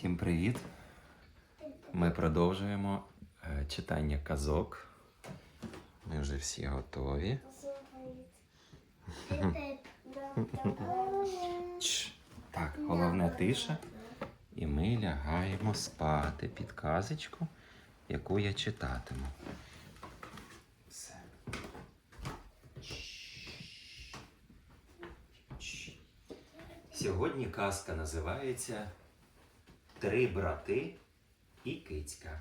Всім привіт! Ми продовжуємо е, читання казок. Ми вже всі готові. Так, головне тиша. І ми лягаємо спати під казочку, яку я читатиму. Все. Сьогодні казка називається Три брати і кицька.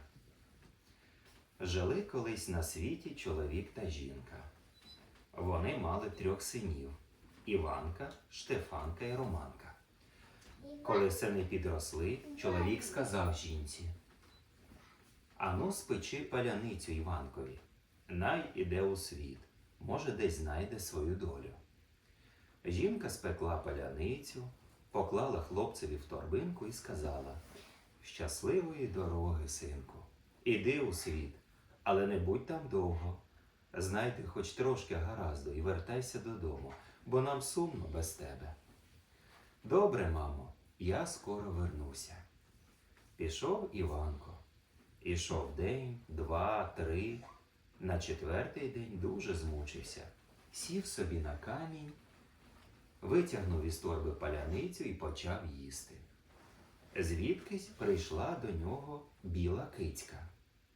Жили колись на світі чоловік та жінка. Вони мали трьох синів Іванка, Штефанка і Романка. Коли сини підросли, чоловік сказав жінці: Ану, спечи паляницю Іванкові, най іде у світ, може, десь знайде свою долю. Жінка спекла паляницю, поклала хлопцеві в торбинку і сказала: Щасливої дороги, синку, іди у світ, але не будь там довго. Знайди хоч трошки гаразду і вертайся додому, бо нам сумно без тебе. Добре, мамо, я скоро вернуся. Пішов Іванко. Ішов день, два, три. На четвертий день дуже змучився. Сів собі на камінь, витягнув із торби паляницю і почав їсти. Звідкись прийшла до нього біла кицька.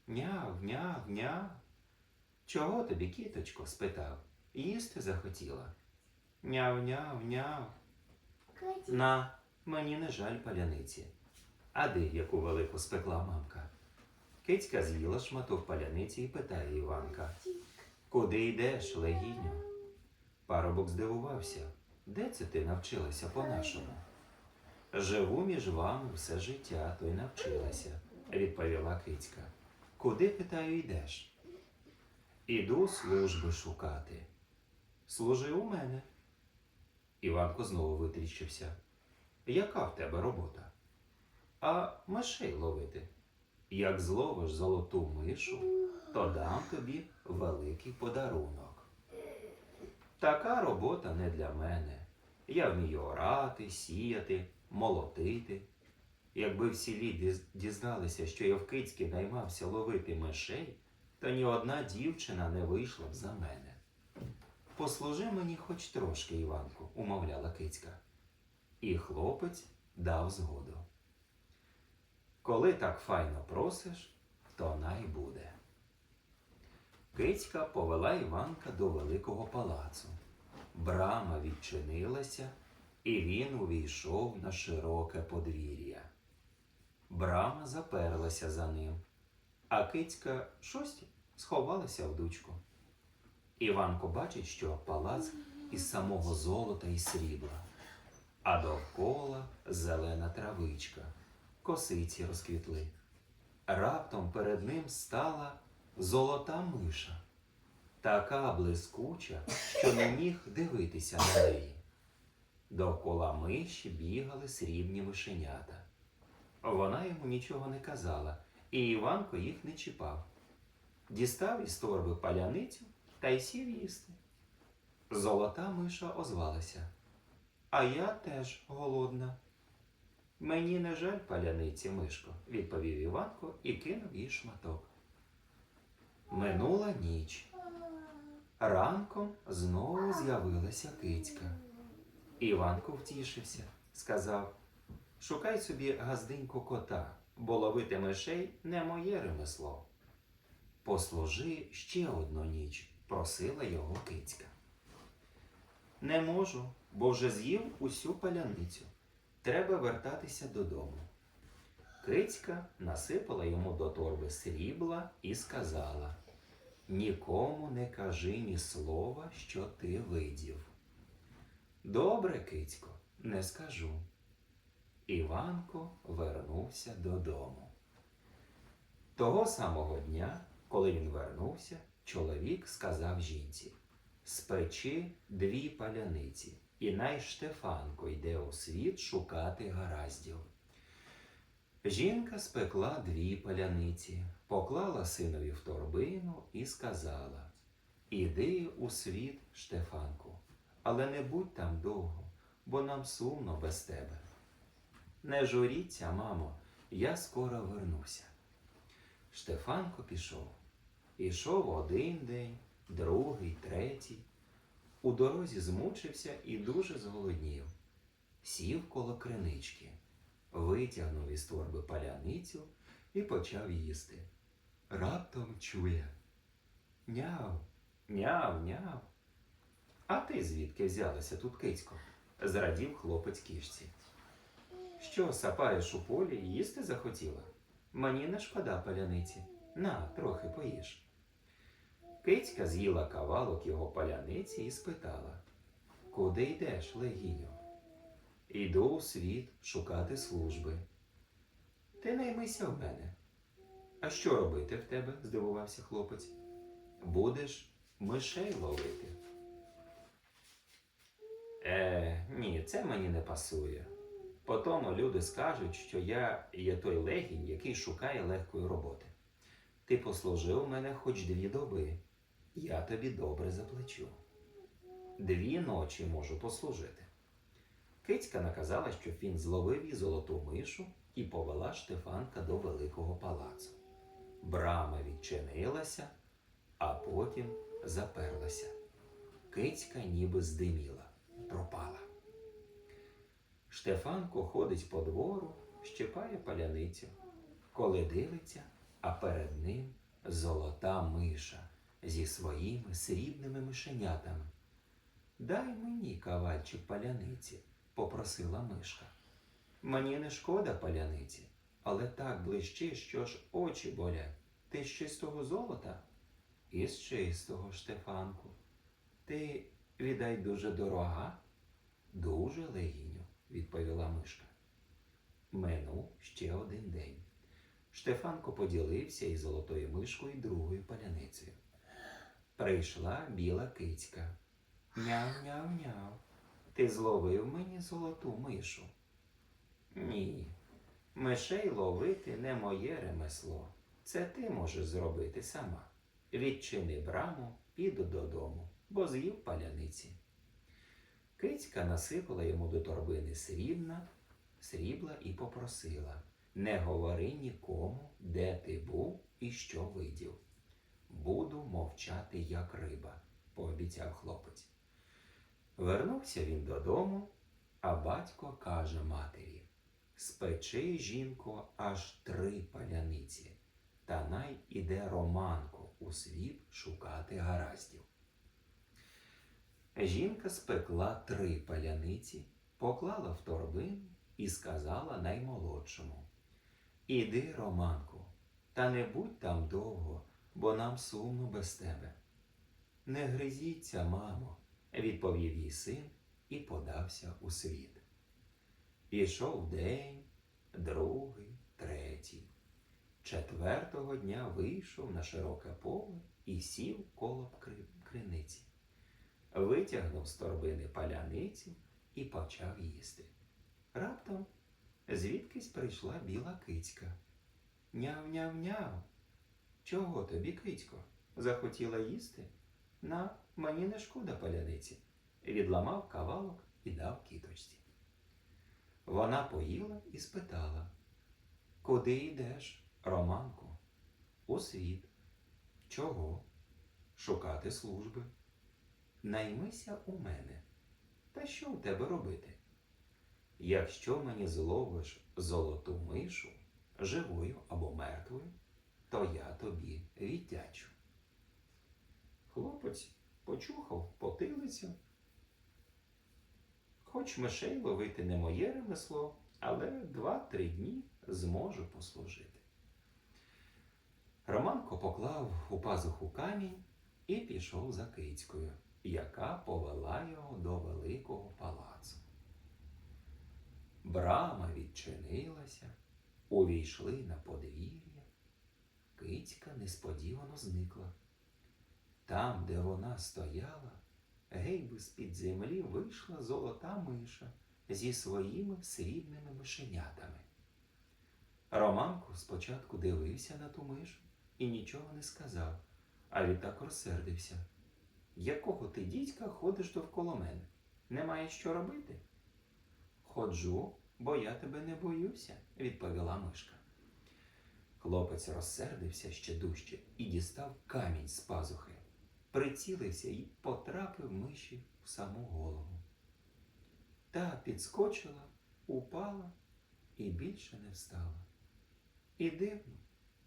Няв, няв, няв. Чого тобі, кіточко? спитав. Їсти захотіла. Няв, няв, няв. На, мені не жаль паляниці. А де яку велику спекла мамка? Кицька з'їла шматок паляниці і питає Іванка. Куди йдеш, легіню? Парубок здивувався. Де це ти навчилася по-нашому? Живу між вами все життя, то й навчилася, відповіла кицька. Куди, питаю, йдеш? Іду служби шукати. Служи у мене. Іванко знову витріщився. Яка в тебе робота? А мишей ловити. Як зловиш золоту мишу, то дам тобі великий подарунок. Така робота не для мене. Я вмію орати, сіяти, молотити. Якби в селі дізналися, що я в Кицьки наймався ловити мишей, то ні одна дівчина не вийшла б за мене. Послужи мені хоч трошки, Іванку, умовляла кицька. І хлопець дав згоду. Коли так файно просиш, то най буде. Кицька повела Іванка до великого палацу. Брама відчинилася, і він увійшов на широке подвір'я. Брама заперлася за ним, а кицька щось сховалася в дучку. Іванко бачить, що палац із самого золота і срібла, а довкола зелена травичка, косиці розквітли. Раптом перед ним стала золота миша, така блискуча, що не міг дивитися на неї. Довкола миші бігали срібні мишенята. Вона йому нічого не казала, і Іванко їх не чіпав. Дістав із торби паляницю та й сів їсти. Золота миша озвалася. А я теж голодна. Мені не жаль паляниці, мишко, відповів Іванко і кинув їй шматок. Минула ніч. Ранком знову з'явилася кицька. Іванко втішився, сказав Шукай собі газденьку кота, бо ловити мишей не моє ремесло. Послужи ще одну ніч, просила його кицька. Не можу, бо вже з'їв усю паляницю. Треба вертатися додому. Кицька насипала йому до торби срібла і сказала Нікому не кажи ні слова, що ти видів. Добре, кицько, не скажу. Іванко вернувся додому. Того самого дня, коли він вернувся, чоловік сказав жінці Спечи дві паляниці, і най Штефанко йде у світ шукати гараздів. Жінка спекла дві паляниці, поклала синові в торбину і сказала Іди у світ, Штефанку, але не будь там довго, бо нам сумно без тебе. Не журіться, мамо, Я скоро вернуся. Штефанко пішов. Ішов один день, другий, третій. У дорозі змучився і дуже зголоднів. Сів коло кринички, витягнув із торби паляницю і почав їсти. Раптом чує. Няв, няв, няв. А ти звідки взялася тут кицько? зрадів хлопець кішці. Що сапаєш у полі, їсти захотіла? Мені не шкода паляниці. На, трохи поїж. Кицька з'їла кавалок його паляниці і спитала Куди йдеш, легіню? Іду у світ шукати служби. Ти наймися в мене. А що робити в тебе? здивувався хлопець. Будеш мишей ловити. Е, ні, це мені не пасує. Потому люди скажуть, що я є той легінь, який шукає легкої роботи. Ти послужив мене хоч дві доби, я тобі добре заплачу. Дві ночі можу послужити. Кицька наказала, щоб він зловив їй золоту мишу і повела Штефанка до великого палацу. Брама відчинилася, а потім заперлася. Кицька ніби здиміла, пропала. Штефанко ходить по двору, щипає паляницю. Коли дивиться, а перед ним золота миша зі своїми срібними мишенятами. Дай мені кавальчик паляниці, попросила мишка. Мені не шкода паляниці, але так блищить, що ж очі болять. Ти з чистого золота? Із чистого, Штефанку. Ти, віддай, дуже дорога? Дуже легіню, відповіла мишка. Минув ще один день. Штефанко поділився із золотою мишкою другою паляницею. Прийшла біла кицька. Няв-няв-няв. Ти зловив мені золоту мишу? Ні. Мишей ловити не моє ремесло. Це ти можеш зробити сама. Відчини браму, піду додому, бо з'їв паляниці. Кицька насипала йому до торбини срібна, срібла і попросила не говори нікому, де ти був і що видів. Буду мовчати, як риба, пообіцяв хлопець. Вернувся він додому, а батько каже матері Спечи, жінко, аж три паляниці, та най іде Романко у світ шукати гараздів. Жінка спекла три паляниці, поклала в торбину і сказала наймолодшому Іди, Романку, та не будь там довго, бо нам сумно без тебе. Не гризіться, мамо, відповів їй син і подався у світ. Ішов день, другий, третій. Четвертого дня вийшов на широке поле і сів коло криниці. Витягнув з торбини паляницю і почав їсти. Раптом звідкись прийшла біла кицька. Няв-няв-няв. Чого тобі, кицько? Захотіла їсти? На, мені не шкода паляниці. Відламав кавалок і дав кіточці. Вона поїла і спитала, Куди йдеш, Романку? У світ. Чого? Шукати служби. Наймися у мене. Та що у тебе робити? Якщо мені зловиш золоту мишу, живою або мертвою, то я тобі віддячу. Хлопець почухав потилицю. Хоч мишей ловити не моє ремесло, але два-три дні зможу послужити. Романко поклав у пазуху камінь і пішов за кицькою, яка повела його до великого палацу. Брама відчинилася, увійшли на подвір'я. Кицька несподівано зникла. Там, де вона стояла, гейби з-під землі вийшла золота миша зі своїми срібними мишенятами. Романко спочатку дивився на ту мишу і нічого не сказав, а відтак розсердився. Якого ти, дідька, ходиш довкола мене? Немає що робити? Ходжу, бо я тебе не боюся, відповіла мишка. Хлопець розсердився ще дужче і дістав камінь з пазухи, прицілився і потрапив миші в саму голову. Та підскочила, упала і більше не встала. І дивно,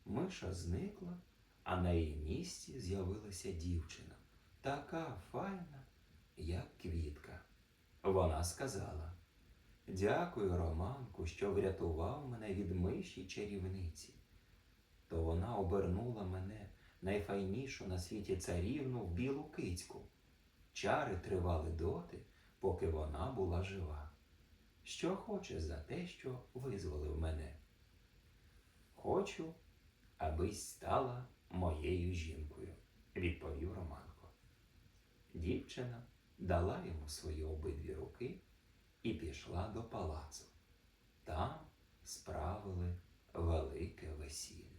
миша зникла, а на її місці з'явилася дівчина, така файна, як квітка. Вона сказала: Дякую, Романку, що врятував мене від миші чарівниці. То вона обернула мене найфайнішу на світі царівну в білу кицьку. Чари тривали доти, поки вона була жива. Що хоче за те, що визволив мене? Хочу, абись стала моєю жінкою, відповів Романко. Дівчина дала йому свої обидві руки і пішла до палацу. Там справили велике весілля.